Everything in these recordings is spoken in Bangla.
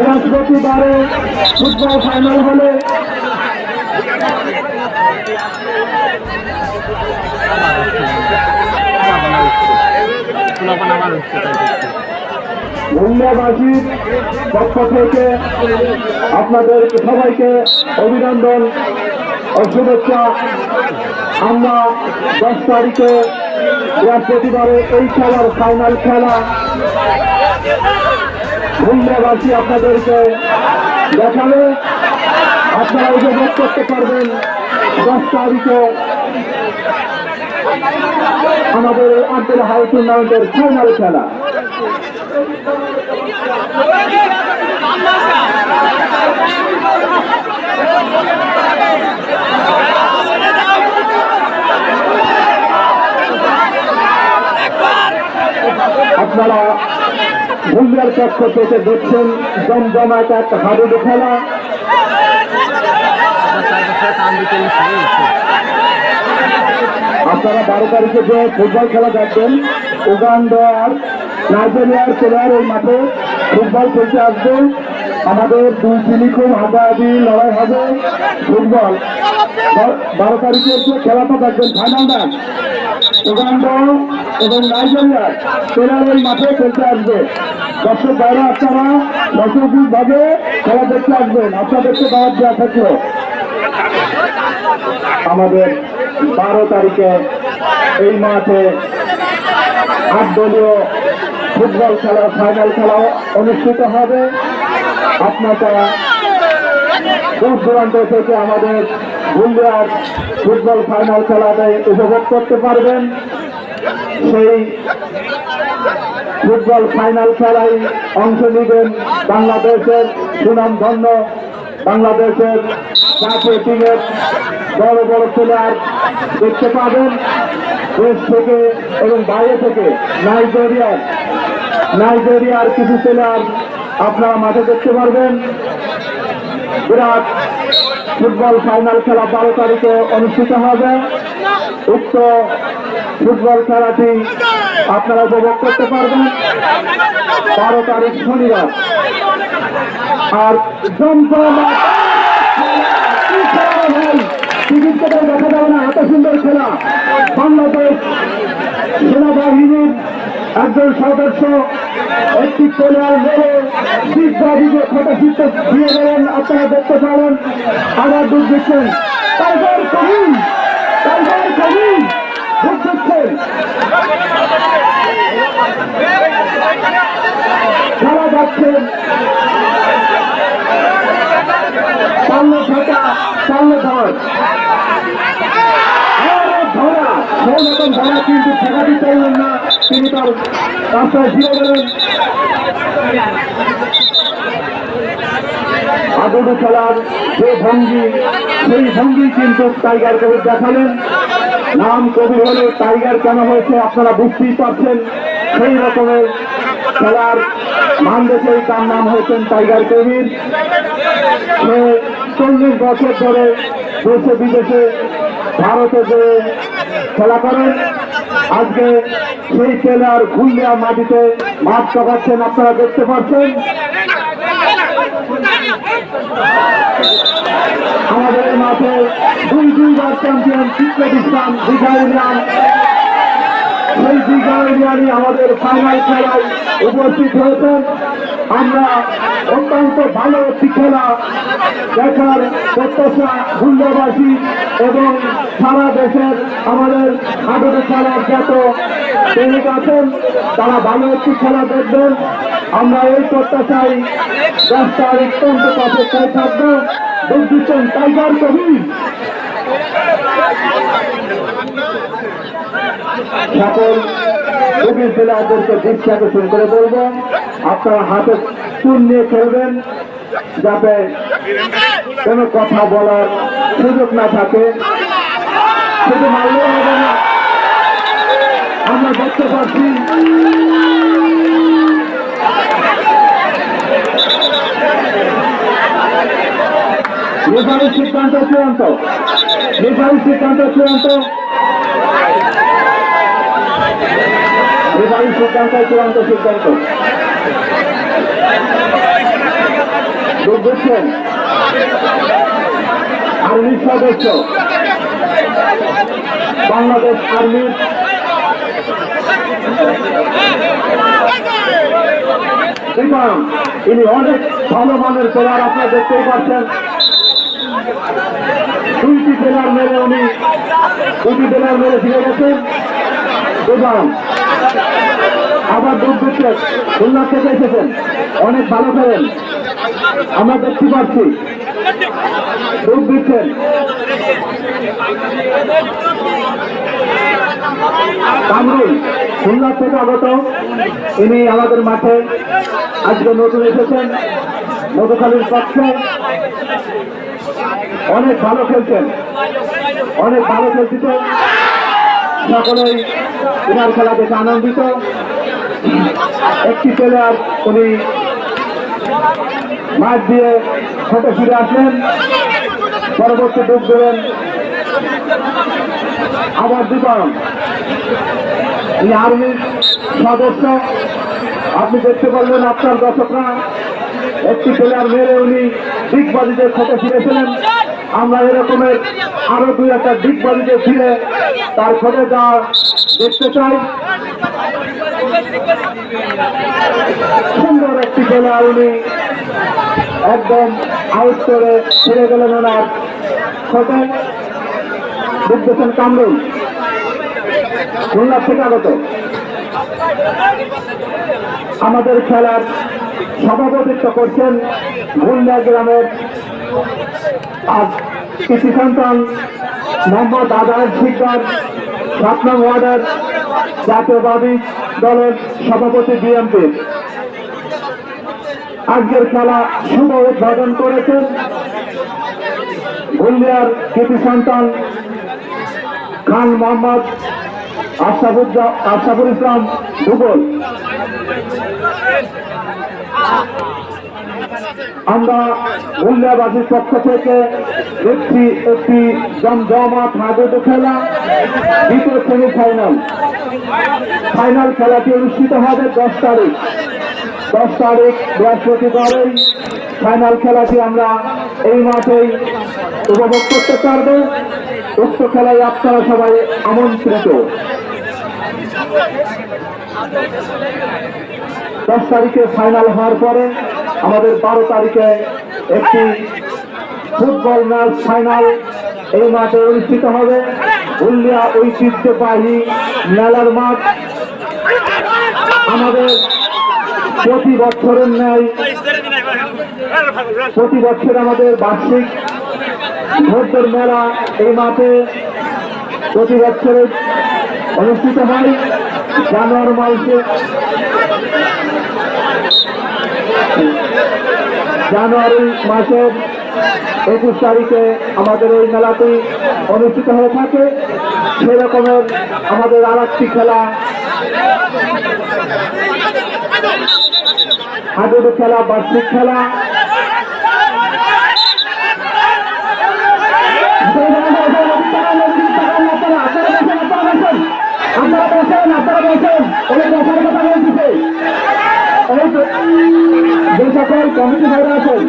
বৃহস্পতিবারে ফুটবল ফাইনাল হলে মুম্বাইবাসীর পক্ষ থেকে আপনাদের সবাইকে অভিনন্দন ও শুভেচ্ছা আমরা দশ তারিখে বৃহস্পতিবারে এই খেলার ফাইনাল খেলা মুম্বাইবাসী আপনাদেরকে। দেখাবে আপনারা উপভোগ করতে পারবেন। দশ তারিখে আমাদের আব্দুল হাই টুর্নামেন্টের ফাইনাল খেলা। আপনারা মুম্বাইয়ের পক্ষ থেকে দেখছেন জমজমাট এক হাডুডু খেলা। আপনারা বারো তারিখে যে ফুটবল খেলা দেখবেন উগান্ডার নাইজেরিয়ার প্লেয়ার এই মাঠে ফুটবল খেলতে আসবে। আমাদের দুই টিমই খুব লড়াই হবে ফুটবল। বারো তারিখে যে খেলাটা দেখবেন, ফাইনাল ম্যাচ। উগান্ডা এবং নাইজেরিয়ার প্লেয়ার এই মাঠে খেলতে আসবে। দর্শক বাইরে আপনারা দর্শক ভাবে খেলা দেখতে আসবেন। আপনাদেরকে দাওয়াত দেওয়া থাকল। আমাদের বারো তারিখে এই মাঠে আট দলীয় ফুটবল খেলা ফাইনাল খেলা অনুষ্ঠিত হবে। আপনারা দূর দূরান্ত থেকে আমাদের বুন্দিয়ার ফুটবল ফাইনাল খেলাতে উপভোগ করতে পারবেন। সেই ফুটবল ফাইনাল খেলায় অংশ নেবেন বাংলাদেশের সুনামধন্য বাংলাদেশের জাতীয় টিমের বড় বড় প্লেয়ার দেখতে পাবেন দেশ থেকে এবং বাইরে থেকে নাইজেরিয়ার নাইজেরিয়ার কিছু প্লেয়ার আপনারা মাঠে দেখতে পারবেন। বিরাট ফুটবল ফাইনাল খেলা বারো তারিখে অনুষ্ঠিত হবে। উক্ত ফুটবল খেলাটি আপনারা উপভোগ করতে পারবেন। বারো তারিখ শনিবার। আর টিকিট কেটে দেখা যাবে না, এত সুন্দর খেলা। বাংলাদেশ সেনাবাহিনীর একজন সদস্য একটি প্লেয়ার মেরে খোটা চিত্র দিয়ে গেলেন, আপনারা দেখতে পারেন। আবার দুধ দিচ্ছেন টাইগার কবির টাইগার কবির খেলা যাচ্ছে। সামনে থাকা সামনে আরে ধরা। কিন্তু ঠেকাতে চাইলেন না। তিনি তার রাস্তায় ফিরে গেলেন। আদুডু খেলার যে ভঙ্গি, সেই ভঙ্গি কিন্তু টাইগার কবির দেখালেন। নাম কবি হলে টাইগার কেন হয়েছে আপনারা বুঝতেই পারছেন। সেই রকমের খেলার মান দেখেই তার নাম হয়েছেন টাইগার কবির। সে চল্লিশ বছর ধরে দেশে বিদেশে ভারতে যে খেলা করেন আজকে সেই খেলার ঘুরলিয়া মাটিতে মাঠ কাপাচ্ছেন আপনারা দেখতে পাচ্ছেন। আমাদের মাঠে দুই দুইবার চ্যাম্পিয়ন চিত্রদ ইসলাম ইউনিয়ন সেই দীঘা আমাদের ফাইনাল খেলায় উপস্থিত হয়েছেন। আমরা অত্যন্ত ভালো একটি খেলা দেখার প্রত্যাশা খুলনাবাসী এবং সারা দেশের আমাদের আদরে খেলার যত প্রেমিক আছেন, তারা ভালো একটি খেলা দেখবেন। আমরা এই প্রত্যাশায় পর্যন্ত পাশে চাই থাকব দিচ্ছেন টাইগার কবি সকল দৃষ্টি আকর্ষণ করে বলব, আপনারা হাতে চুন নিয়ে খেলবেন, যাতে কোনো কথা বলার সুযোগ না থাকে। শুধু মারলেও হবে না। আমরা দেখতে পাচ্ছি। রেফারির সিদ্ধান্ত চূড়ান্ত। রেফারির সিদ্ধান্ত চূড়ান্ত। রেফারির সিদ্ধান্ত চূড়ান্ত সিদ্ধান্ত। বুঝছেন আর্মির সদস্য। বাংলাদেশ আর্মির দেখুন ইনি অনেক ভালো মানের প্লেয়ার, আপনারা দেখতেই পাচ্ছেন। দুইটি প্লেয়ার মেরে উনি দুটি প্লেয়ার মেরে ফিরে গেছেন। দেখুন আবার দিচ্ছেন খুলনা থেকে এসেছেন। অনেক ভালো খেলেন। আমরা দেখতে পাচ্ছি দিচ্ছেন কামরুল খুলনা থেকে আগত। ইনি আমাদের মাঠে আজকে নতুন এসেছেন, মধুখালীর পক্ষে। অনেক ভালো খেলছেন, অনেক ভালো খেলছেন সকলেই এনার খেলা দেখে আনন্দিত। একটি প্লেয়ার উনি মাঠ দিয়ে হেঁটে ফিরে আসলেন। পরবর্তী ডুব দেবেন আবার দীপন এই আর্মির সদস্য, আপনি দেখতে পারলেন আপনার দর্শকরা, একটি প্লেয়ার মেরে উনি দিকবাজিতে খেতে ফিরেছিলেন আমরা এরকমের আরও দুই একটা দিকবাজিতে ফিরে তার খোঁজে যাওয়া দেখতে চাই। সুন্দর একটি প্লেয়ার উনি একদম আউট করে ফিরে গেলেন ওনার খোঁজে দেখতেছেন কামরুল। খুলনা থেকে আগত। আমাদের খেলার সভাপতিত্ব করছেন ভুলনা গ্রামের আজ কৃষি সন্তান মোহাম্মদ আদার শিকদার সাত নং ওয়ার্ডের জাতীয়বাদী দলের সভাপতি বিএনপি। আজকের খেলা শুভ উদ্বোধন করেছেন ভুলিয়ার কৃষি সন্তান খান মোহাম্মদ আশরাফুল ইসলাম ভূগোল। আমরা মূল্যবাসীর পক্ষ থেকে একটি একটি জমজমাট হাজত খেলা, দ্বিতীয় সেমিফাইনাল। ফাইনাল খেলাটি অনুষ্ঠিত হবে দশ তারিখ। দশ তারিখ বৃহস্পতিবারেই ফাইনাল খেলাটি আমরা এই মাঠেই উপভোগ করতে পারব। উক্ত খেলায় আপনারা সবাই আমন্ত্রিত। দশ তারিখে ফাইনাল হওয়ার পরে আমাদের বারো তারিখে একটি ফুটবল ম্যাচ ফাইনাল এই মাঠে অনুষ্ঠিত হবে। উল্লিয়া ঐতিহ্যবাহী মেলার মাঠ। আমাদের প্রতি বছরের ন্যায়, প্রতি বছর আমাদের বার্ষিক ভোটের মেলা এই মাঠে প্রতি বছরে অনুষ্ঠিত হয় জানুয়ারি মাসে। জানুয়ারি মাসের একুশ তারিখে আমাদের এই মেলাটি অনুষ্ঠিত হয়ে থাকে। সেই রকমের আমাদের আর একটি খেলা, হাডুডু খেলা, বার্ষিক খেলা। আপনারা বসেন ওই বসার কথা বলতেছে। যে সকল কমিটি ভাইরা আছেন,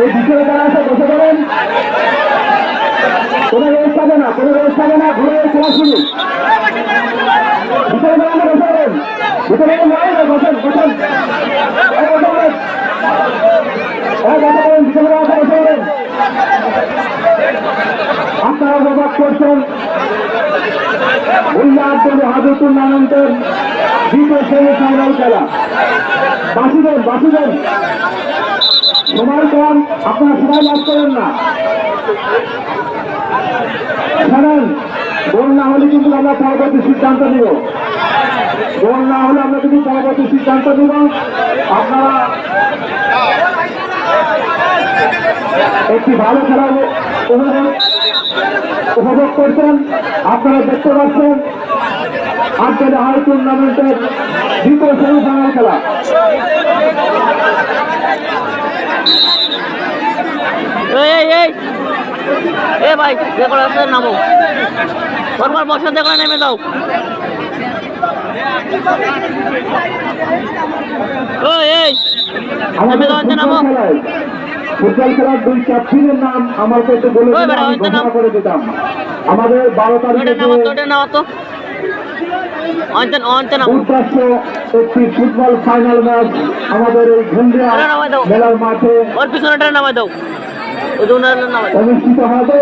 এই ভিতরে যারা আছে, বসে পড়েন। কোনো হবে না, কোনো হবে না, ঘুরে খেলা শুরু ভিতরে যারা বসে পড়েন। ভিতরে বসেন বসেন। বসে পড়েন। এই বসে পড়েন, ভিতরে যারা আছে, বসে পড়েন। আপনারা উপভোগ করছেন। উল্লাহ আব্দুল হাজর টুর্নামেন্টের দ্বিতীয় সেমিফাইনাল খেলা। বাসুদেন বাসুদেন সময় কম আপনারা সময় লাভ করেন না। শোনেন গোল না হলে কিন্তু আমরা পরবর্তী সিদ্ধান্ত নিব। গোল না হলে আমরা কিন্তু পরবর্তী সিদ্ধান্ত নিব। আপনারা একটি ভালো খেলা উপভোগ করছেন আপনারা দেখতে পাচ্ছেন আজকের হাই টুর্নামেন্টের দ্বিতীয় সেমিফাইনাল খেলা। এ ভাই বসে দেখো দাও এই। নামো। ফুটবল খেলার দুই ক্যাপ্টেনের নাম আমার কাছে বলে ঘোষণা। করে দিতাম। আমাদের বারো তারিখে একটি ফুটবল ফাইনাল ম্যাচ আমাদের এই দাও। মেলার মাঠে অনুষ্ঠিত হবে।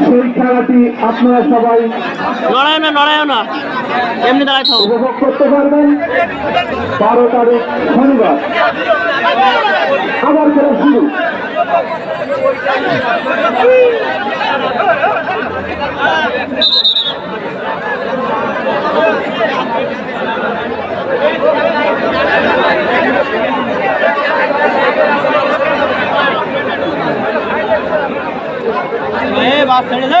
সেই খেলাটি আপনারা সবাই নড়ায় না নড়ায় না। এমনি দাঁড়াই উপভোগ করতে পারবেন। বারো তারিখ শনিবার। আবার খেলা শুরু। বাস ছেড়ে দে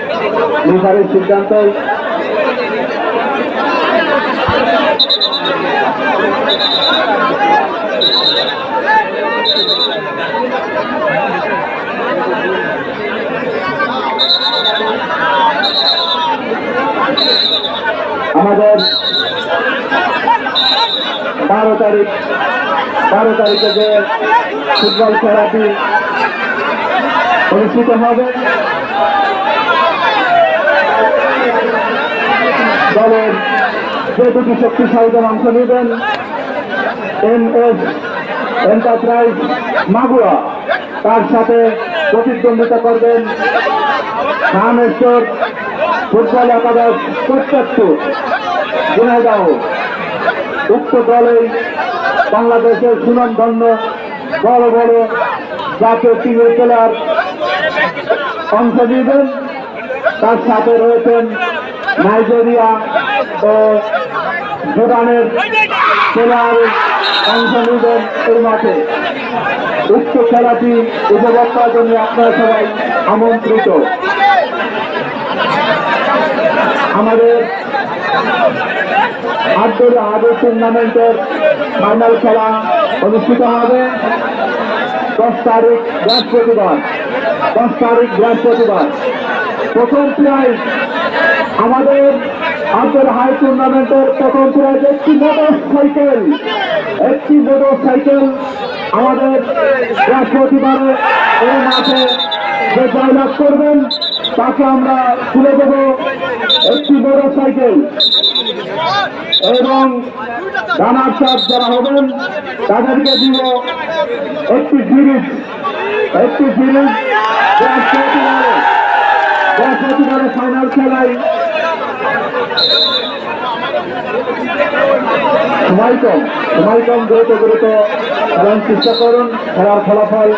নির্ধারিত সিদ্ধান্ত। আমাদের বারো তারিখ বারো তারিখে যে ফুটবল খেলাটি অনুষ্ঠিত হবে দলের যে দুটি শক্তিশালী দল অংশ নেবেন, এম এস, এন্টারপ্রাইজ মাগুয়া তার সাথে প্রতিদ্বন্দ্বিতা করবেন রামেশ্বর ফুটবল একাদশ প্রত্যেকপুর ঝিনাইদহ উক্ত দলেই বাংলাদেশের সুনামধন্য বড় বড় জাতীয় টিমের খেলার অংশ নেবেন। তার সাথে রয়েছেন নাইজেরিয়া ও জোর্ডানের খেলার অংশ নেবেন এই মাঠে। উক্ত খেলাটি উপভোগ করার জন্য আপনারা সবাই আমন্ত্রিত। আমাদের আটদলীয় আদর টুর্নামেন্টের ফাইনাল খেলা অনুষ্ঠিত হবে দশ তারিখ বৃহস্পতিবার। দশ তারিখ বৃহস্পতিবার। প্রথম প্রাইজ আমাদের আন্তর হাই টুর্নামেন্টের প্রথম প্রাইজ একটি মোটর সাইকেল একটি মোটর সাইকেল আমাদের বৃহস্পতিবারে এই মাঠে যে জয়লাভ করবেন, তাকে আমরা তুলে দেব একটি মোটর সাইকেল এবং রানার সাপ যারা হবেন, তাদেরকে দিব একটি সিরিজ একটি সিরিজ বৃহস্পতিবারে বৃহস্পতিবারে ফাইনাল খেলায় সময় কম সময় কম দ্রুত দ্রুত খেলার চেষ্টা করুন খেলার ফলাফল।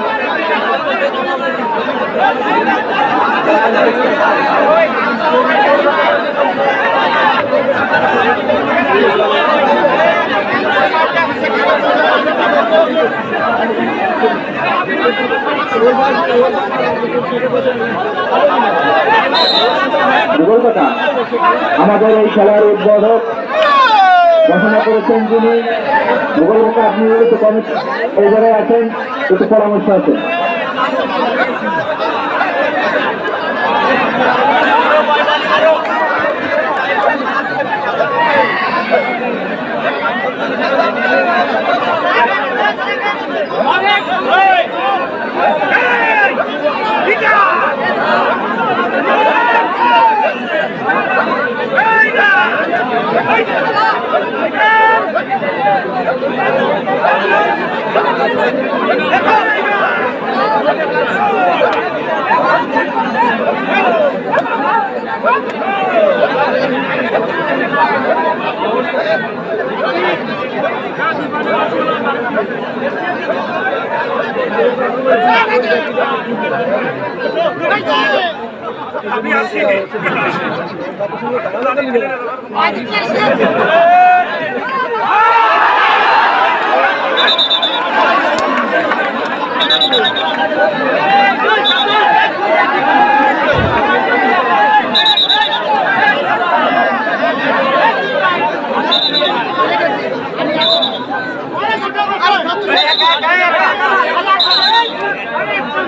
যুগল কথা। আমাদের এই খেলার উদ্বোধক ঘোষণা করেছেন যিনি। ভূগোল কথা আপনি কমিটি এবারে আছেন, একটু পরামর্শ আছে জিয়াদ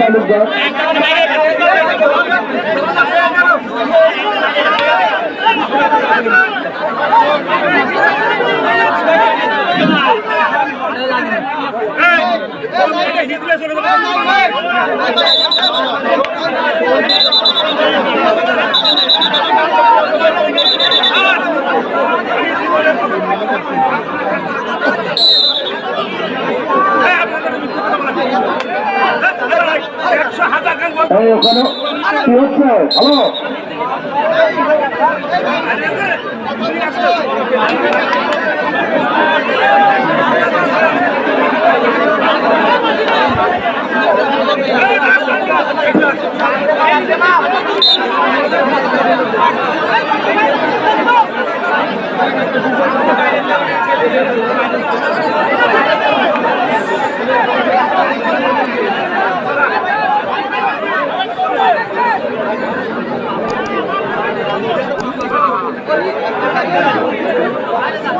তালুকদার ওখানে কি হচ্ছে হ্যালো I'm